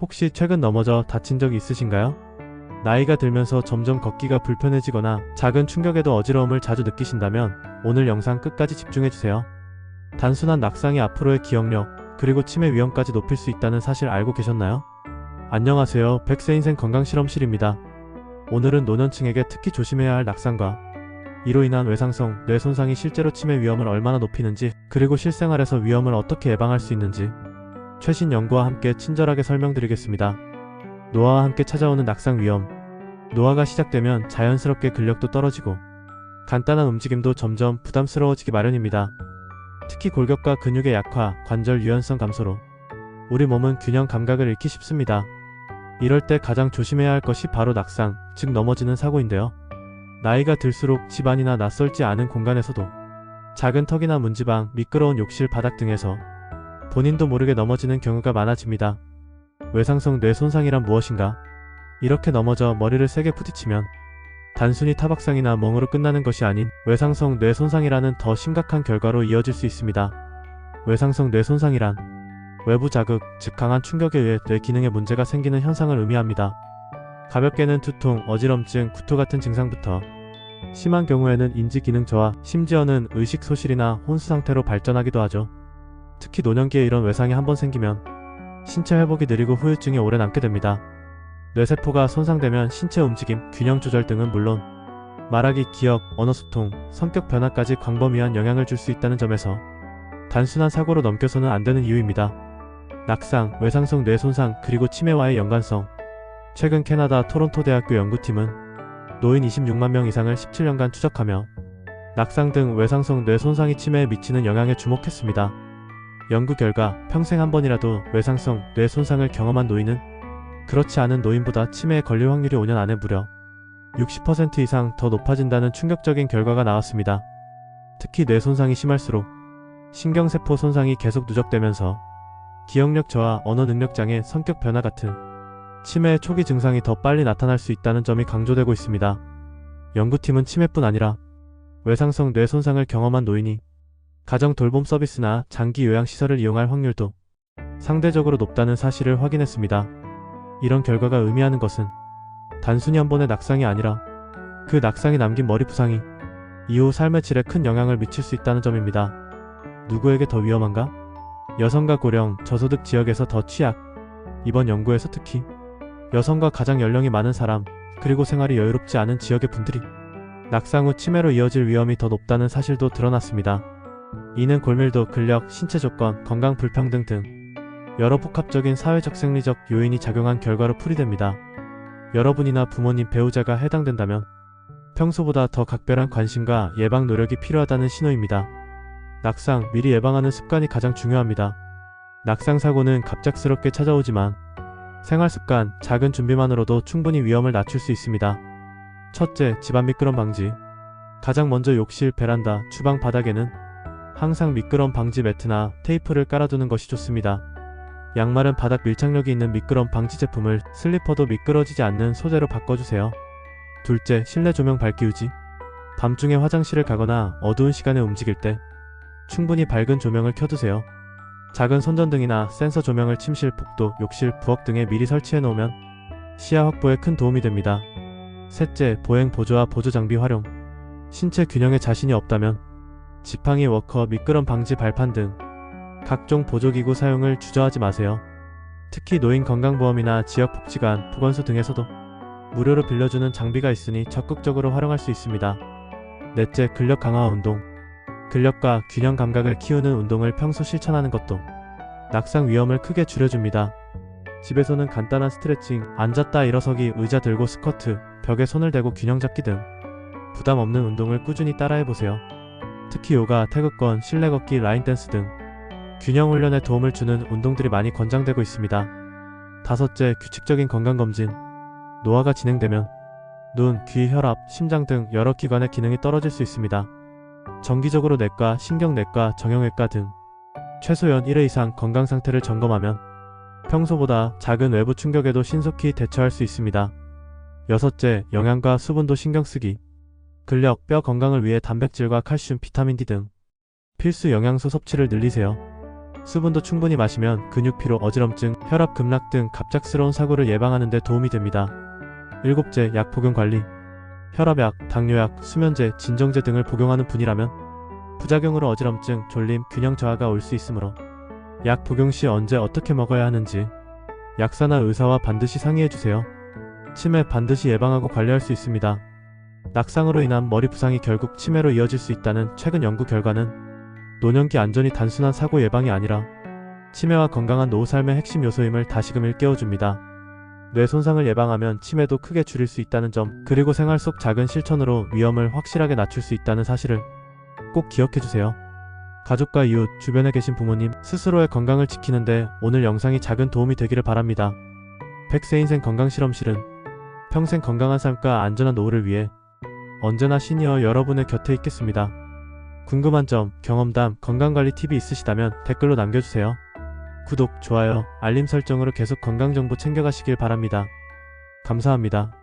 혹시 최근 넘어져 다친 적이 있으신가요? 나이가 들면서 점점 걷기가 불편해지거나 작은 충격에도 어지러움을 자주 느끼신다면 오늘 영상 끝까지 집중해주세요. 단순한 낙상이 앞으로의 기억력, 그리고 치매 위험까지 높일 수 있다는 사실 알고 계셨나요? 안녕하세요. 백세 인생 건강실험실입니다. 오늘은 노년층에게 특히 조심해야 할 낙상과 이로 인한 외상성 뇌 손상이 실제로 치매 위험을 얼마나 높이는지 그리고 실생활에서 위험을 어떻게 예방할 수 있는지 최신 연구와 함께 친절하게 설명드리겠습니다. 노화와 함께 찾아오는 낙상 위험 노화가 시작되면 자연스럽게 근력도 떨어지고 간단한 움직임도 점점 부담스러워지기 마련입니다. 특히 골격과 근육의 약화, 관절 유연성 감소로 우리 몸은 균형 감각을 잃기 쉽습니다. 이럴 때 가장 조심해야 할 것이 바로 낙상, 즉 넘어지는 사고인데요. 나이가 들수록 집안이나 낯설지 않은 공간에서도 작은 턱이나 문지방, 미끄러운 욕실 바닥 등에서 본인도 모르게 넘어지는 경우가 많아집니다. 외상성 뇌 손상이란 무엇인가? 이렇게 넘어져 머리를 세게 부딪히면 단순히 타박상이나 멍으로 끝나는 것이 아닌 외상성 뇌 손상이라는 더 심각한 결과로 이어질 수 있습니다. 외상성 뇌 손상이란 외부 자극, 즉 강한 충격에 의해 뇌 기능에 문제가 생기는 현상을 의미합니다. 가볍게는 두통, 어지럼증, 구토 같은 증상부터 심한 경우에는 인지 기능 저하, 심지어는 의식 소실이나 혼수 상태로 발전하기도 하죠. 특히 노년기에 이런 외상이 한번 생기면 신체 회복이 느리고 후유증이 오래 남게 됩니다. 뇌세포가 손상되면 신체 움직임, 균형 조절 등은 물론 말하기, 기억, 언어 소통, 성격 변화까지 광범위한 영향을 줄 수 있다는 점에서 단순한 사고로 넘겨서는 안 되는 이유입니다. 낙상, 외상성 뇌 손상, 그리고 치매와의 연관성. 최근 캐나다 토론토 대학교 연구팀은 노인 26만 명 이상을 17년간 추적하며 낙상 등 외상성 뇌 손상이 치매에 미치는 영향에 주목했습니다. 연구 결과 평생 한 번이라도 외상성 뇌 손상을 경험한 노인은 그렇지 않은 노인보다 치매에 걸릴 확률이 5년 안에 무려 60% 이상 더 높아진다는 충격적인 결과가 나왔습니다. 특히 뇌 손상이 심할수록 신경세포 손상이 계속 누적되면서 기억력 저하, 언어 능력 장애, 성격 변화 같은 치매의 초기 증상이 더 빨리 나타날 수 있다는 점이 강조되고 있습니다. 연구팀은 치매뿐 아니라 외상성 뇌 손상을 경험한 노인이 가정 돌봄 서비스나 장기 요양 시설을 이용할 확률도 상대적으로 높다는 사실을 확인했습니다. 이런 결과가 의미하는 것은 단순히 한 번의 낙상이 아니라 그 낙상이 남긴 머리 부상이 이후 삶의 질에 큰 영향을 미칠 수 있다는 점입니다. 누구에게 더 위험한가? 여성과 고령, 저소득 지역에서 더 취약. 이번 연구에서 특히 여성과 가장 연령이 많은 사람, 그리고 생활이 여유롭지 않은 지역의 분들이 낙상 후 치매로 이어질 위험이 더 높다는 사실도 드러났습니다. 이는 골밀도, 근력, 신체 조건, 건강 불평등 등 여러 복합적인 사회적 생리적 요인이 작용한 결과로 풀이됩니다. 여러분이나 부모님 배우자가 해당된다면 평소보다 더 각별한 관심과 예방 노력이 필요하다는 신호입니다. 낙상, 미리 예방하는 습관이 가장 중요합니다. 낙상 사고는 갑작스럽게 찾아오지만 생활 습관, 작은 준비만으로도 충분히 위험을 낮출 수 있습니다. 첫째, 집안 미끄럼 방지. 가장 먼저 욕실, 베란다, 주방 바닥에는 항상 미끄럼 방지 매트나 테이프를 깔아두는 것이 좋습니다. 양말은 바닥 밀착력이 있는 미끄럼 방지 제품을 슬리퍼도 미끄러지지 않는 소재로 바꿔주세요. 둘째, 실내 조명 밝기 유지. 밤중에 화장실을 가거나 어두운 시간에 움직일 때 충분히 밝은 조명을 켜두세요. 작은 손전등이나 센서 조명을 침실, 복도, 욕실, 부엌 등에 미리 설치해 놓으면 시야 확보에 큰 도움이 됩니다. 셋째, 보행 보조와 보조 장비 활용. 신체 균형에 자신이 없다면 지팡이, 워커, 미끄럼 방지 발판 등 각종 보조기구 사용을 주저하지 마세요. 특히 노인 건강보험이나 지역복지관, 보건소 등에서도 무료로 빌려주는 장비가 있으니 적극적으로 활용할 수 있습니다. 넷째, 근력 강화 운동. 근력과 균형 감각을 키우는 운동을 평소 실천하는 것도 낙상 위험을 크게 줄여줍니다. 집에서는 간단한 스트레칭, 앉았다 일어서기, 의자 들고 스쿼트, 벽에 손을 대고 균형 잡기 등 부담 없는 운동을 꾸준히 따라해보세요. 특히 요가, 태극권, 실내 걷기, 라인 댄스 등 균형 훈련에 도움을 주는 운동들이 많이 권장되고 있습니다. 다섯째, 규칙적인 건강검진. 노화가 진행되면 눈, 귀, 혈압, 심장 등 여러 기관의 기능이 떨어질 수 있습니다. 정기적으로 내과, 신경내과, 정형외과 등 최소연 1회 이상 건강 상태를 점검하면 평소보다 작은 외부 충격에도 신속히 대처할 수 있습니다. 여섯째, 영양과 수분도 신경 쓰기. 근력, 뼈 건강을 위해 단백질과 칼슘, 비타민 D 등 필수 영양소 섭취를 늘리세요. 수분도 충분히 마시면 근육 피로, 어지럼증, 혈압 급락 등 갑작스러운 사고를 예방하는 데 도움이 됩니다. 일곱째, 약 복용 관리. 혈압약, 당뇨약, 수면제, 진정제 등을 복용하는 분이라면 부작용으로 어지럼증, 졸림, 균형 저하가 올 수 있으므로 약 복용 시 언제 어떻게 먹어야 하는지 약사나 의사와 반드시 상의해 주세요. 치매 반드시 예방하고 관리할 수 있습니다. 낙상으로 인한 머리 부상이 결국 치매로 이어질 수 있다는 최근 연구 결과는 노년기 안전이 단순한 사고 예방이 아니라 치매와 건강한 노후 삶의 핵심 요소임을 다시금 일깨워줍니다. 뇌 손상을 예방하면 치매도 크게 줄일 수 있다는 점, 그리고 생활 속 작은 실천으로 위험을 확실하게 낮출 수 있다는 사실을 꼭 기억해 주세요. 가족과 이웃, 주변에 계신 부모님, 스스로의 건강을 지키는데 오늘 영상이 작은 도움이 되기를 바랍니다. 100세 인생 건강실험실은 평생 건강한 삶과 안전한 노후를 위해 언제나 시니어 여러분의 곁에 있겠습니다. 궁금한 점, 경험담, 건강관리 팁이 있으시다면 댓글로 남겨주세요. 구독, 좋아요, 알림 설정으로 계속 건강정보 챙겨가시길 바랍니다. 감사합니다.